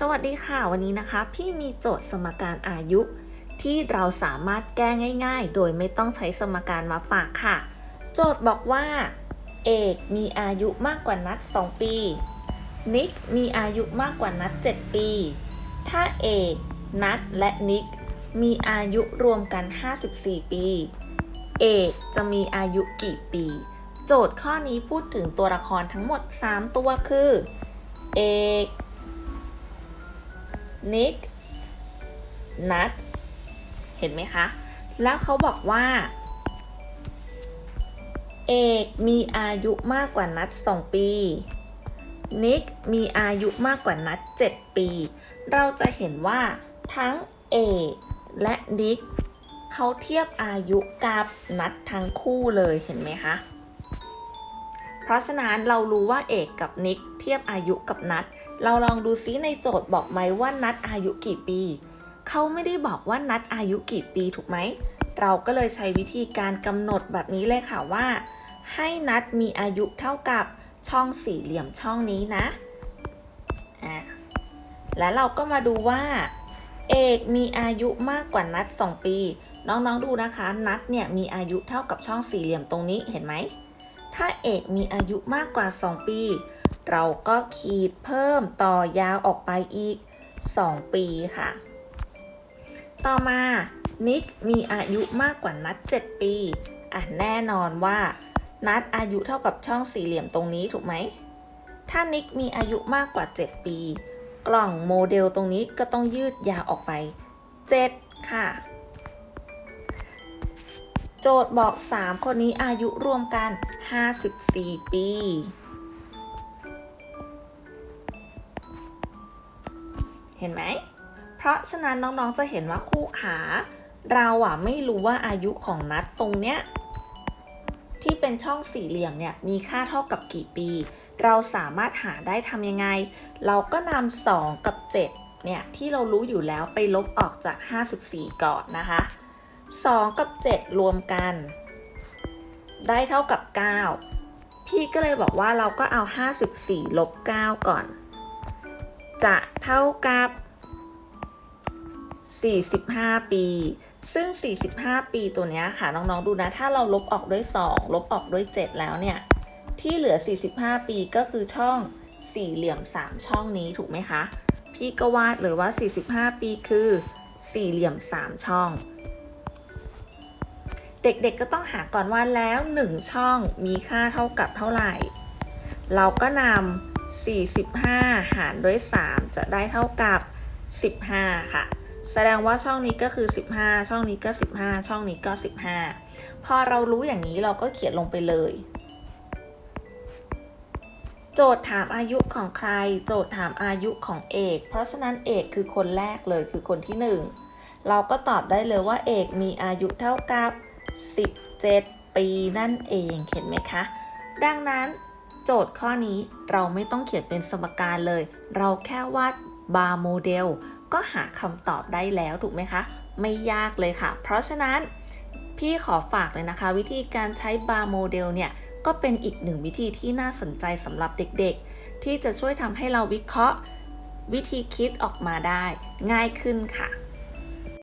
สวัสดีค่ะวันนี้นะคะ พี่มีโจทย์สมการอายุ ที่เราสามารถแก้ง่าย ๆ โดยไม่ต้องใช้สมการมาฝากค่ะ โจทย์บอกว่า เอกมีอายุมากกว่านัด 2 ปี นิกมีอายุมากกว่านัด 7 ปี ถ้าเอกนัดและนิกมีอายุรวมกัน 54 ปี เอกจะมีอายุกี่ปี โจทย์ข้อนี้พูดถึงตัวละครทั้งหมด 3 ตัวคือ เอก นิกนัดเห็นไหมคะ แล้วเขาบอกว่า เอกมีอายุมากกว่านัด2ปีนิกมีอายุมากกว่านัด 7 ปี เราจะเห็นว่าทั้งเอกและนิกเขาเทียบอายุกับนัดทั้งคู่เลยเห็นไหมคะ เพราะฉะนั้นเรารู้ว่าเอกกับนิกเทียบอายุกับนัด เราลองดูซิในโจทย์บอกไหมว่านัดอายุกี่ปี เขาไม่ได้บอกว่านัดอายุกี่ปีถูกไหม เราก็เลยใช้วิธีการกำหนดแบบนี้เลยค่ะว่า ให้นัดมีอายุเท่ากับช่องสี่เหลี่ยมช่องนี้นะอะและเราก็มาดูว่า เอกมีอายุมากกว่านัด 2 ปี น้องๆดูนะคะ นัดเนี่ยมีอายุเท่ากับช่องสี่เหลี่ยมตรงนี้เห็นไหม ถ้าเอกมีอายุมากกว่า 2 ปี เราก็ขีดเพิ่มต่อยาวออกไปอีก 2 ปีค่ะ ต่อมานิกมีอายุมากกว่านัด 7 ปี อะแน่นอนว่า นัดอายุเท่ากับช่องสี่เหลี่ยมตรงนี้ถูกไหม ถ้านิกมีอายุมากกว่า 7 ปี กล่องโมเดลตรงนี้ก็ต้องยืดยาวออกไป 7 ค่ะ โจทย์บอก 3 คนนี้อายุรวมกัน 54 ปี ห็นไหม เพราะฉะนั้นน้องๆจะเห็นว่าคู่ขา เราอะไม่รู้ว่าอายุของนัดตรงเนี้ยที่เป็นช่องสี่เหลี่ยมเนี่ยมีค่าเท่ากับกี่ปี เราสามารถหาได้ทำยังไง เราก็นำ2กับ7เนี่ยที่เรารู้อยู่แล้วไปลบออกจาก 54 ก่อนนะคะ 2 กับ 7 รวมกัน ได้เท่ากับ 9 พี่ก็เลยบอกว่าเราก็เอา 54 ลบ 9 ก่อน จะเท่ากับ 45 ปี ซึ่ง 45 ปีตัวนี้ค่ะ น้อง ๆ ดูนะ ถ้าเราลบออกด้วย 2 ลบออกด้วย 7 แล้วเนี่ย ที่เหลือ 45 ปีก็คือช่องสี่เหลี่ยม 3 ช่องนี้ถูกไหมคะ พี่ก็วาดเลยว่า 45 ปีคือสี่เหลี่ยม 3 ช่อง เด็กๆก็ต้องหาก่อนว่าแล้ว 1 ช่องมีค่าเท่ากับเท่าไหร่ เราก็นำ 45 หารด้วย 3 จะได้เท่ากับ 15 ค่ะ แสดงว่าช่องนี้ก็คือ 15 ช่องนี้ก็ 15 ช่องนี้ก็ 15 พอเรารู้อย่างนี้เราก็เขียนลงไปเลย โจทย์ถามอายุของใคร โจทย์ถามอายุของเอก เพราะฉะนั้นเอกคือคนแรกเลยคือคนที่ 1 เราก็ตอบได้เลยว่าเอกมีอายุเท่ากับ 17 ปีนั่นเองเห็นไหมคะ ดังนั้น โจทย์ข้อนี้เราไม่ต้องเขียนเป็นสมการเลย เราแค่วาดบาร์โมเดลก็หาคำตอบได้แล้วถูกไหมคะ ไม่ยากเลยค่ะ เพราะฉะนั้นพี่ขอฝากเลยนะคะ วิธีการใช้บาร์โมเดลเนี่ย ก็เป็นอีกหนึ่งวิธีที่น่าสนใจสำหรับเด็กๆ ที่จะช่วยทำให้เราวิเคราะห์ วิธีคิดออกมาได้ง่ายขึ้นค่ะ